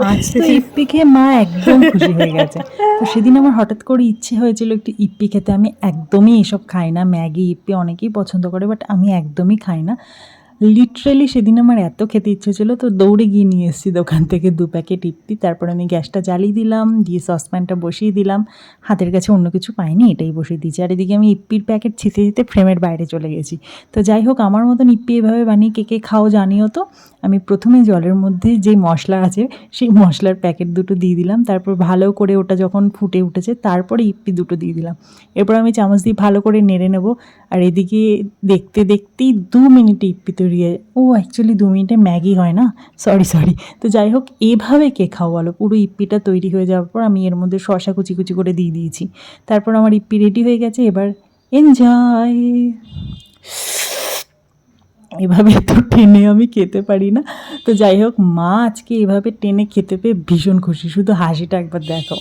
আজ তো ইপ্পি খেয়ে মা একদম খুশি হয়ে গেছে। তো সেদিন আমার হঠাৎ করে ইচ্ছে হয়েছিল একটু ইপ্পি খেতে। আমি একদমই এসব খাই না। ম্যাগি ইপ্পি অনেকেই পছন্দ করে বাট আমি একদমই খাই না। লিটারেলি সেদিন আমার এত খেতে ইচ্ছে ছিল তো দৌড়ে গিয়ে নিয়ে এসেছি দোকান থেকে দু প্যাকেট ইপ্পি তারপর আমি গ্যাসটা জ্বালিয়ে দিলাম, দিয়ে সসপ্যানটা বসিয়ে দিলাম। হাতের কাছে অন্য কিছু পাইনি, এটাই বসিয়ে দিয়েছি। আর এদিকে আমি ইপ্পির প্যাকেট ছিতে ছিতে ফ্রেমের বাইরে চলে গেছি। তো যাই হোক, আমার মতন ইপ্পি এভাবে বানিয়ে কে কে খাও জানিও তো। আমি প্রথমে জলের মধ্যে যে মশলা আছে, সেই মশলার প্যাকেট দুটো দিয়ে দিলাম। তারপর ভালো করে ওটা যখন ফুটে উঠেছে, তারপরে ইপ্পি দুটো দিয়ে দিলাম। এরপর আমি চামচ দিয়ে ভালো করে নেড়ে নেব। আর এদিকে দেখতে দেখতেই দু মিনিটে ইপ্পি তৈরি হয়ে ও অ্যাকচুয়ালি দু মিনিটে ম্যাগি হয় না? সরি সরি তো যাই হোক, এভাবে কে খাও বলো? পুরো ইপ্পিটা তৈরি হয়ে যাওয়ার পর আমি এর মধ্যে শশা কুচি কুচি করে দিয়ে দিয়েছি। তারপর আমার ইপ্পি রেডি হয়ে গেছে, এবার এনজয় এভাবে তো টেনে আমি খেতে পারি না। তো যাই হোক, মা আজকে এভাবে টেনে খেতে পেয়ে ভীষণ খুশি। শুধু হাসিটা একবার দেখো